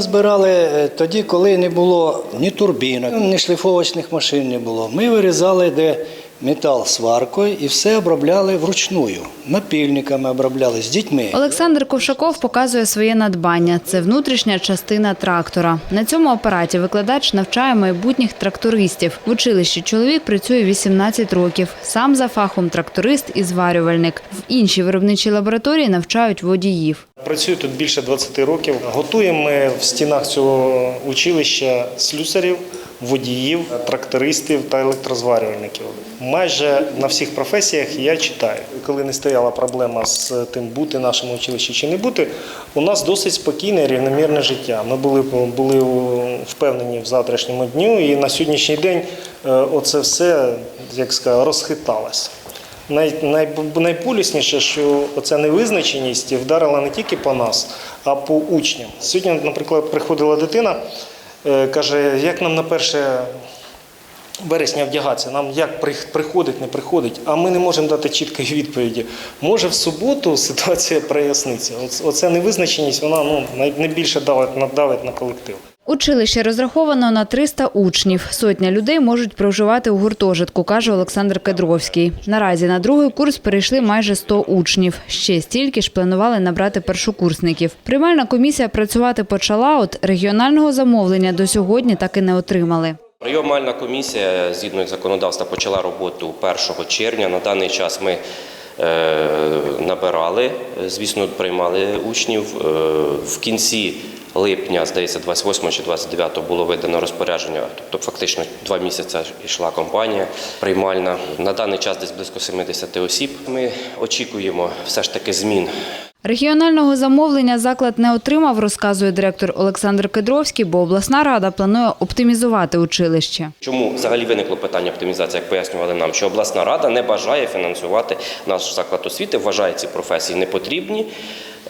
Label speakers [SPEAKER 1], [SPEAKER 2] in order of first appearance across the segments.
[SPEAKER 1] збирали е, тоді, коли не було ні турбінок, ні шліфовочних машин не було. Ми вирізали де метал сваркою і все обробляли вручную. Напільниками обробляли з дітьми.
[SPEAKER 2] Олександр Ковшаков показує своє надбання. Це внутрішня частина трактора. На цьому апараті викладач навчає майбутніх трактористів. В училищі чоловік працює 18 років. Сам за фахом тракторист і зварювальник. В іншій виробничій лабораторії навчають водіїв.
[SPEAKER 3] Працюю тут більше 20 років. Готуємо ми в стінах цього училища слюсарів, водіїв, трактористів та електрозварювальників. Майже на всіх професіях я читаю. Коли не стояла проблема з тим, бути нашому училищі чи не бути, у нас досить спокійне, рівномірне життя. Ми були, були впевнені в завтрашньому дню, і на сьогоднішній день е, оце все, як сказати, розхиталося. Най, най, найболісніше, що оця невизначеність вдарила не тільки по нас, а по учням. Сьогодні, наприклад, приходила дитина, е, каже, як нам на перше вересня вдягатися, нам як приходить, не приходить, а ми не можемо дати чіткої відповіді. Може, в суботу ситуація проясниться. Оця невизначеність, вона ну, найбільше давить, надавить на колектив.
[SPEAKER 2] Училище розраховано на 300 учнів. Сотня людей можуть проживати у гуртожитку, каже Олександр Кедровський. Наразі на другий курс перейшли майже 100 учнів. Ще стільки ж планували набрати першокурсників. Приймальна комісія працювати почала, от регіонального замовлення до сьогодні так і не отримали.
[SPEAKER 4] Прийомальна комісія згідно законодавства почала роботу 1 червня. На даний час ми е, набирали, звісно, приймали учнів. Е, В кінці липня, здається, 28 чи 29 було видано розпорядження, тобто фактично два місяці йшла кампанія приймальна. На даний час десь близько 70 осіб. Ми очікуємо все ж таки змін
[SPEAKER 2] Регіонального замовлення заклад не отримав, розказує директор Олександр Кедровський, бо обласна рада планує оптимізувати училище.
[SPEAKER 4] Чому взагалі виникло питання оптимізації, як пояснювали нам, що обласна рада не бажає фінансувати наш заклад освіти, вважає ці професії непотрібні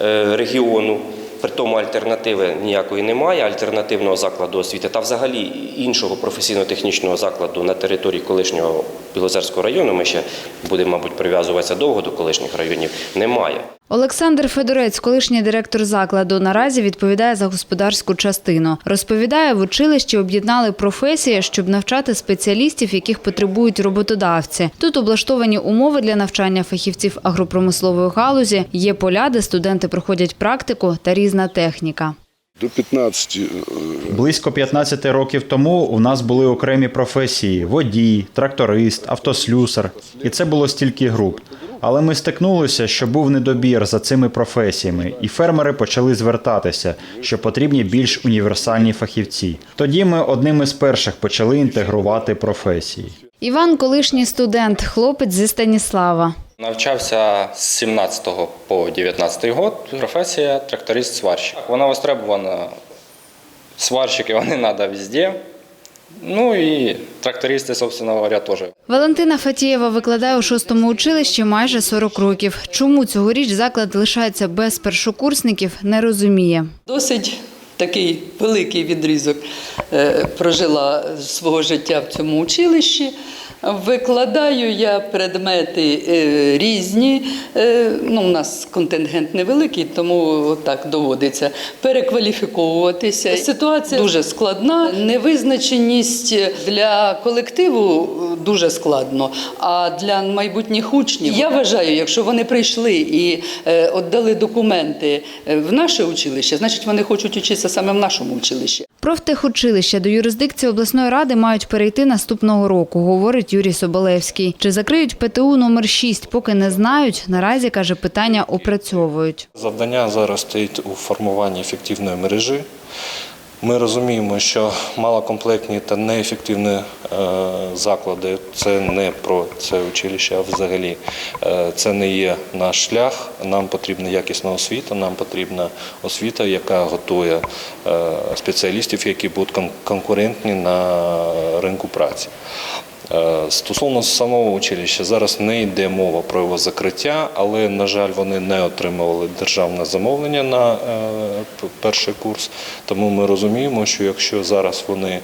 [SPEAKER 4] е, регіону. При тому альтернативи ніякої немає, альтернативного закладу освіти та взагалі іншого професійно-технічного закладу на території колишнього Білозерського району, ми ще будемо, мабуть, прив'язуватися довго до колишніх районів, немає.
[SPEAKER 2] Олександр Федорець, колишній директор закладу, наразі відповідає за господарську частину. Розповідає, в училищі об'єднали професії, щоб навчати спеціалістів, яких потребують роботодавці. Тут облаштовані умови для навчання фахівців агропромислової галузі, є поля, де студенти проходять практику та різна техніка.
[SPEAKER 5] До 15 е,
[SPEAKER 6] Близько 15 років тому у нас були окремі професії: водій, тракторист, автослюсар. І це було стільки груп. Але ми стикнулися, що був недобір за цими професіями, і фермери почали звертатися, що потрібні більш універсальні фахівці. Тоді ми одним із перших почали інтегрувати професії.
[SPEAKER 2] Іван, колишній студент, хлопець зі Станіслава.
[SPEAKER 7] Навчався з 17 по 19 год. Професія тракторист-сварщик. Вона востребована. Сварщики вони треба везде. Ну і трактористи, собственно говоря, теж.
[SPEAKER 2] Валентина Фатієва викладає у шостому училищі майже 40 років. Чому цьогоріч заклад лишається без першокурсників, не розуміє.
[SPEAKER 8] Досить такий великий відрізок е, прожила свого життя в цьому училищі. Викладаю я предмети е, різні. Е, Ну, у нас контингент невеликий, тому так доводиться перекваліфіковуватися. Ситуація дуже складна. Невизначеність для колективу е, дуже складно. А для майбутніх учнів я вважаю, якщо вони прийшли і е, віддали документи в наше училище, значить вони хочуть вчитися саме в нашому училищі.
[SPEAKER 2] Профтехучилища до юрисдикції обласної ради мають перейти наступного року, говорить Юрій Соболевський. Чи закриють ПТУ номер 6, поки не знають. Наразі каже, питання опрацьовують.
[SPEAKER 3] Завдання зараз стоїть у формуванні ефективної мережі. Ми розуміємо, що малокомплектні та неефективні е, заклади це не про це училище, а взагалі е, це не є наш шлях. Нам потрібна якісна освіта, нам потрібна освіта, яка готує е, спеціалістів, які будуть кон- конкурентні на ринку праці. Е, Стосовно самого училища, зараз не йде мова про його закриття, але, на жаль, вони не отримували державне замовлення на е, перший курс. Тому ми розуміємо, що якщо зараз вони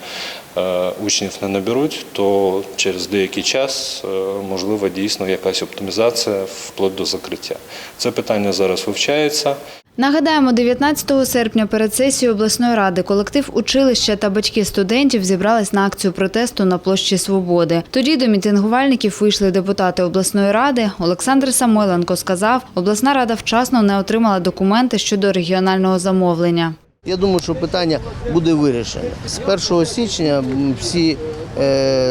[SPEAKER 3] е, учнів не наберуть, то через деякий час можлива дійсно якась оптимізація вплоть до закриття. Це питання зараз вивчається.
[SPEAKER 2] Нагадаємо, 19 серпня перед сесією обласної ради колектив училища та батьки студентів зібрались на акцію протесту на площі Свободи. Тоді до мітингувальників вийшли депутати обласної ради. Олександр Самойленко сказав, обласна рада вчасно не отримала документи щодо регіонального замовлення.
[SPEAKER 5] Я думаю, що питання буде вирішено. З 1 січня всі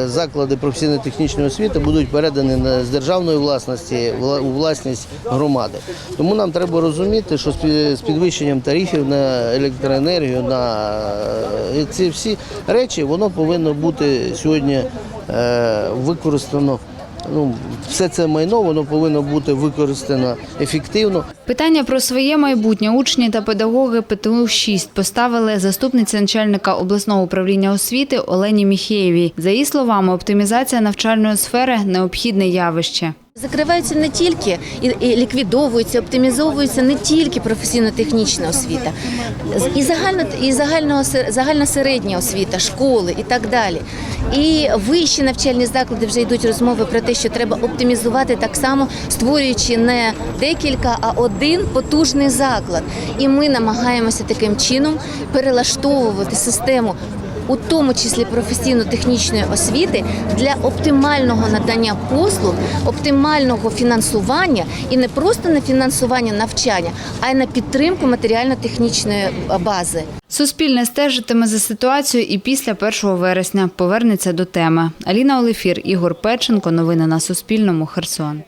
[SPEAKER 5] заклади професійно-технічної освіти будуть передані з державної власності вла- у власність громади. Тому нам треба розуміти, що з підвищенням тарифів на електроенергію, на е, ці всі речі, воно повинно бути сьогодні е, використано. Ну, все це майно воно повинно бути використано ефективно.
[SPEAKER 2] Питання про своє майбутнє учні та педагоги ПТУ 6 поставили заступниця начальника обласного управління освіти Олені Міхеєвій. За її словами, оптимізація навчальної сфери необхідне явище.
[SPEAKER 9] Закриваються не тільки і, ліквідовуються, оптимізовується не тільки професійно-технічна освіта, і загально і загально загальна середня освіта, школи і так далі. І вищі навчальні заклади вже йдуть розмови про те, що треба оптимізувати так само, створюючи не декілька, а один потужний заклад. І ми намагаємося таким чином перелаштовувати систему у тому числі професійно-технічної освіти для оптимального надання послуг, оптимального фінансування і не просто на фінансування навчання, а й на підтримку матеріально-технічної бази.
[SPEAKER 2] Суспільне стежитиме за ситуацією і після 1 вересня повернеться до теми. Аліна Олефір, Ігор Печенко. Новини на Суспільному. Херсон.